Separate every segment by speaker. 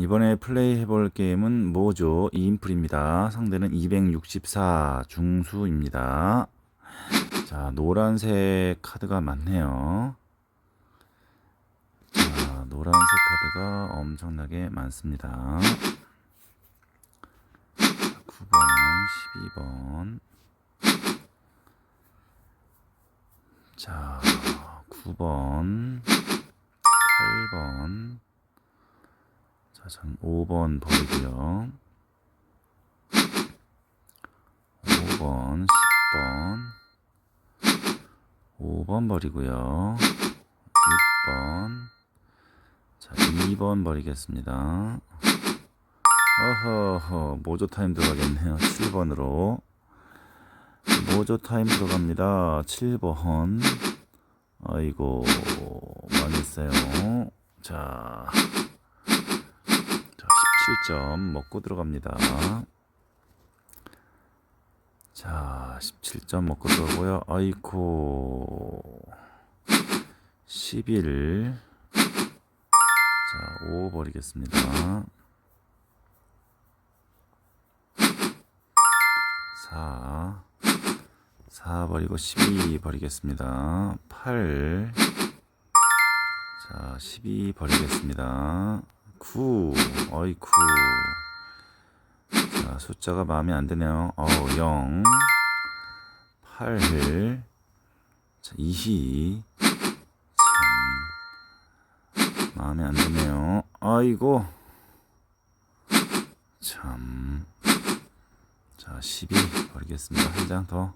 Speaker 1: 이번에 플레이 해볼 게임은 뭐죠? 2인풀입니다. 상대는 264 중수입니다. 자, 노란색 카드가 많네요. 자, 노란색 카드가 엄청나게 많습니다. 9번, 12번. 자, 9번, 8번. 자, 전 5번 버리고요. 5번, 10번. 5번 버리고요. 6번. 자, 2번 버리겠습니다. 어허허, 모조 타임 들어가겠네요. 7번으로. 모조 타임 들어갑니다. 7번. 아이고, 망했어요. 자. 자, 17점 먹고 들어갑니다. 자, 17점 먹고 들어오고요. 아이코. 11. 자, 5 버리겠습니다. 4. 4 버리고 12 버리겠습니다. 8. 자, 12 버리겠습니다. 9. 어이쿠. 자, 숫자가 마음에 안 드네요. 어, 0. 8. 자, 2. 참. 마음에 안 드네요. 아이고. 참. 자, 12 버리겠습니다. 한 장 더.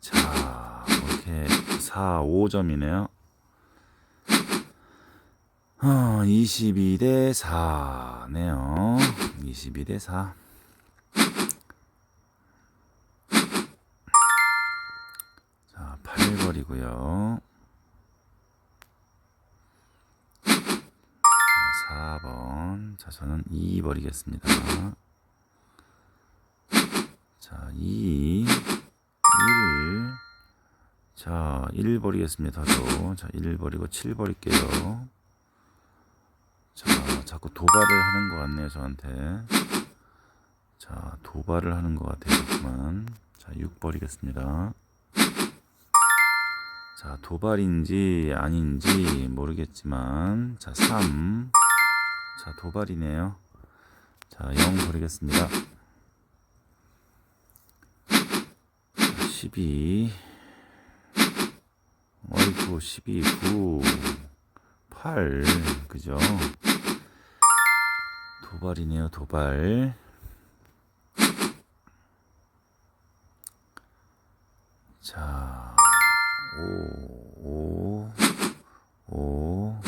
Speaker 1: 자, 이렇게 4, 5점이네요. 어, 22대 4네요. 22대 4. 자, 8 버리고요. 자, 4번. 자, 저는 2 버리겠습니다. 자, 2, 1. 자, 1 버리겠습니다. 저도. 자, 1 버리고 7 버릴게요. 자, 자꾸 도발을 하는 것 같네요, 저한테. 자, 도발을 하는 것 같아요. 자, 6 버리겠습니다. 자, 도발인지 아닌지 모르겠지만, 자, 3. 자, 도발이네요. 자, 0 버리겠습니다. 12. 어이구, 12, 9, 8. 그죠? 도발이네요, 도발. 자, 5, 5, 5.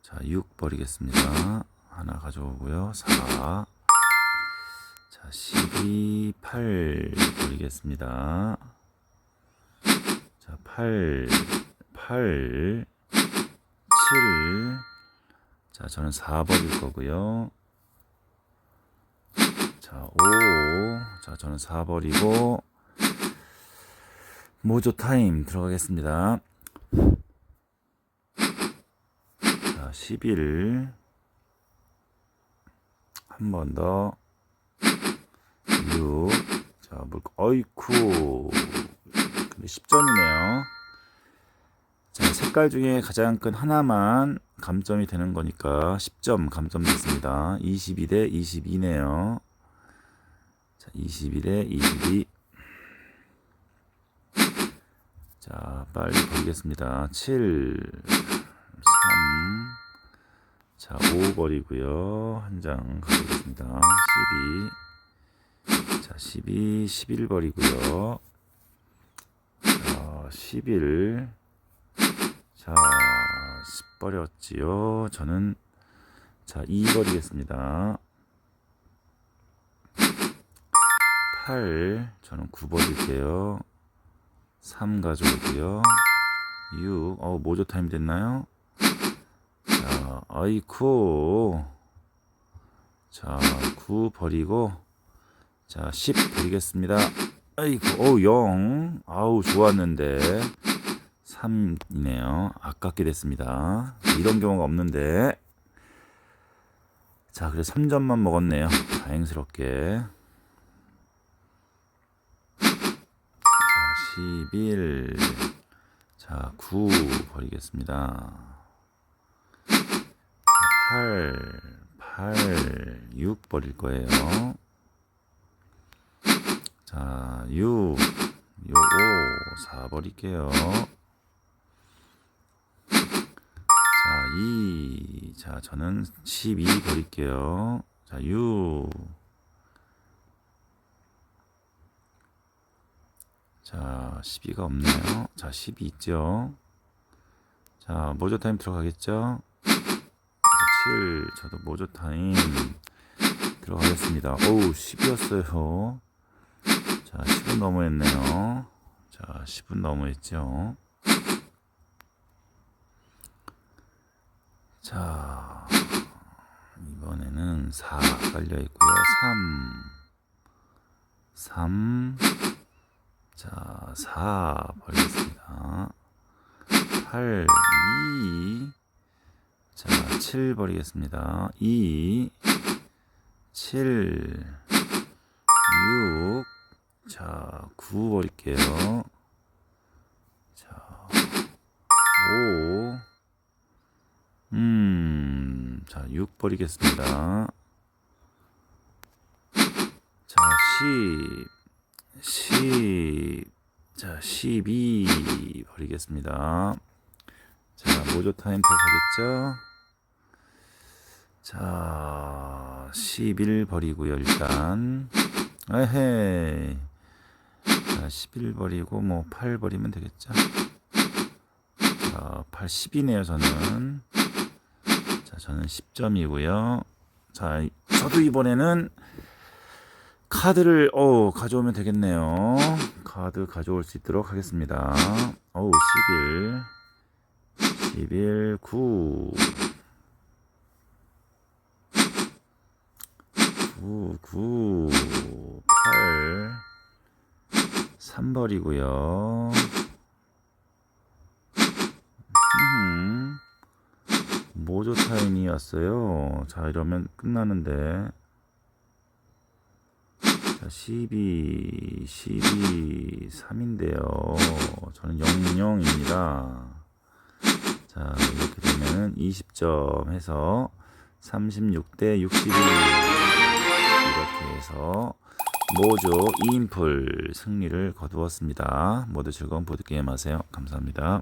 Speaker 1: 자, 6 버리겠습니다. 하나 가져오고요. 4. 자, 12, 8 버리겠습니다. 자, 8, 8, 7. 자, 저는 4 버릴 거고요. 자, 5. 자, 저는 4 버리고 모조 타임 들어가겠습니다. 자, 11. 한 번 더. 6. 자, 물, 어이쿠. 근데 10점이네요. 자, 색깔 중에 가장 큰 하나만 감점이 되는 거니까 10점 감점 됐습니다. 22 대 22네요. 자, 22대 22. 자, 빨리 버리겠습니다. 7, 3, 자, 5 버리고요. 한 장 가져오겠습니다. 12. 자, 12, 11 버리고요. 자, 11. 자, 10 버렸지요. 저는 자, 2 버리겠습니다. 8. 저는 9 버릴게요. 3 가져오고요. 6. 어, 모조 타임 됐나요? 자, 아이쿠. 자, 9 버리고 자, 10 버리겠습니다. 아이고, 어 0. 아우, 좋았는데. 3이네요. 아깝게 됐습니다. 이런 경우가 없는데. 자, 그래서 3점만 먹었네요. 다행스럽게. 11. 자, 9 버리겠습니다. 자, 8. 8. 6 버릴 거예요. 자, 6. 요 5. 4 버릴게요. 자, 2. 자, 저는 12 버릴게요. 자, 6. 자, 12가 없네요. 자, 12 있죠. 자, 모조 타임 들어가겠죠? 자, 7. 저도 모조 타임 들어가겠습니다. 오우, 10이었어요. 자, 10분 너무했네요. 자, 10분 너무했죠. 자, 이번에는 4 깔려 있고요. 3, 3, 자, 4 버리겠습니다. 8, 2, 자, 7 버리겠습니다. 2, 7, 6, 자, 9 버릴게요. 자, 5, 음, 자, 6 버리겠습니다. 자, 10, 10, 자, 12 버리겠습니다. 자, 모조 타임 들어가겠죠? 자, 11 버리고요, 일단. 에헤이. 자, 11 버리고, 뭐, 8 버리면 되겠죠? 자, 8, 10이네요, 저는. 자, 저는 10점이고요. 자, 이- 저도 이번에는 카드를 어 가져오면 되겠네요. 카드 가져올 수 있도록 하겠습니다. 어우 11 11 9 9 9 8 3벌이고요. 음. 모조 타임이 왔어요. 자, 이러면 끝나는데. 자, 12, 12, 3인데요. 저는 00입니다. 자, 이렇게 되면 20점 해서 36대 61. 이렇게 해서 모조 2인풀 승리를 거두었습니다. 모두 즐거운 보드게임 하세요. 감사합니다.